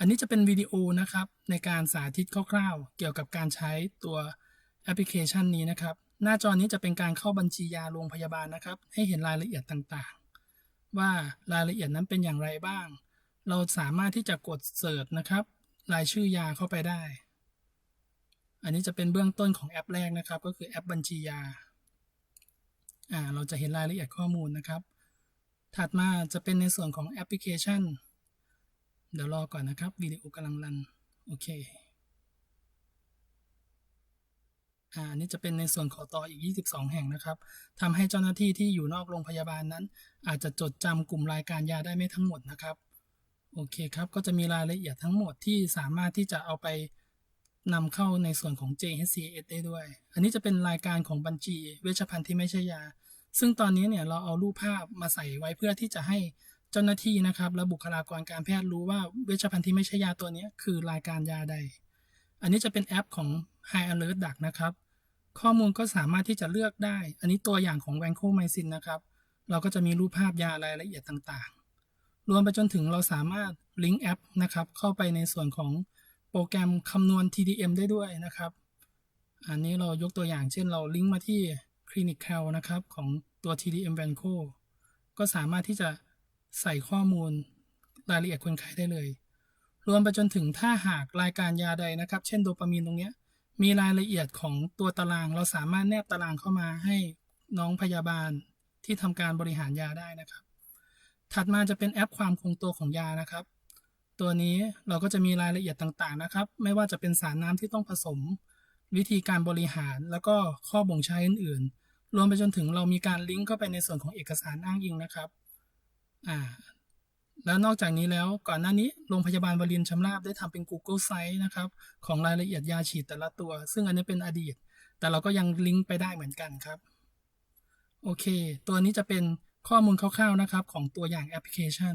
อันนี้จะเป็นวิดีโอนะครับในการสาธิตคร่าวๆ เกี่ยวกับการใช้ตัวแอปพลิเคชันนี้นะครับ หน้าจอนี้จะเป็นการเข้าบัญชียาโรงพยาบาลนะครับ ให้เห็นรายละเอียดต่างๆ ว่ารายละเอียดนั้นเป็นอย่างไรบ้าง เราสามารถที่จะกดเสิร์ชนะครับ รายชื่อยาเข้าไปได้ อันนี้จะเป็นเบื้องต้นของแอปแรกนะครับ ก็คือแอปบัญชียาอ่าเราจะเห็นรายละเอียดข้อมูลนะครับ ถัดมาจะเป็นในส่วนของแอปพลิเคชัน เดี๋ยวรอก่อนนะครับวิดีโอกำลังรัน โอเค อ่าอันนี้จะเป็นในส่วนของต่ออีก 22 แห่งนะครับทำให้เจ้าหน้าที่ที่อยู่นอกโรงพยาบาลนั้น อาจจะจดจำกลุ่มรายการยาได้ไม่ทั้งหมดนะครับ โอเคครับ ก็จะมีรายละเอียดทั้งหมดที่สามารถที่จะเอาไปนำเข้าในส่วนของ JHCS ได้ด้วย อันนี้จะเป็นรายการของบัญชีเวชภัณฑ์ที่ไม่ใช่ยา ซึ่งตอนนี้เนี่ยเราเอารูปภาพมาใส่ไว้เพื่อที่จะให้ เจ้าหน้าที่นะครับและบุคลากรการแพทย์รู้ว่าเวชภัณฑ์ที่ไม่ใช่ยาตัวนี้คือรายการยาใด อันนี้จะเป็นแอปของ High Alert Duck นะครับ ข้อมูลก็สามารถที่จะเลือกได้ อันนี้ตัวอย่างของ v a n c o m y c i n นะครับ เราก็จะมีรูปภาพยารายละเอียดต่างๆ รวมไปจนถึงเราสามารถลิงก์แอปนะครับเข้าไปในส่วนของโปรแกรมคำนวณ TDM ได้ด้วยนะครับ อันนี้เรายกตัวอย่างเช่นเราลิงก์มาที่ Clinical นะครับของตัว TDM v a n c o ก็สามารถที่จะ ใส่ข้อมูลรายละเอียดคนไข้ได้เลย รวมไปจนถึงถ้าหากรายการยาใดนะครับ เช่นโดปามีนตรงนี้มีรายละเอียดของตัวตาราง เราสามารถแนบตารางเข้ามาให้น้องพยาบาลที่ทำการบริหารยาได้นะครับ ถัดมาจะเป็นแอปความคงตัวของยานะครับ ตัวนี้เราก็จะมีรายละเอียดต่างๆนะครับ ไม่ว่าจะเป็นสารน้ำที่ต้องผสม วิธีการบริหารแล้วก็ข้อบ่งใช้อื่นๆ รวมไปจนถึงเรามีการลิงก์เข้าไปในส่วนของเอกสารอ้างอิงนะครับ อ่า แล้วนอกจากนี้แล้วก่อนหน้านี้โรงพยาบาลวลินชำราบได้ทำเป็น Google Site นะครับ ของรายละเอียดยาฉีดแต่ละตัว ซึ่งอันนี้เป็นอดีต แต่เราก็ยังลิงก์ไปได้เหมือนกันครับ โอเค ตัวนี้จะเป็นข้อมูลคร่าวๆนะครับ ของตัวอย่างแอปพลิเคชัน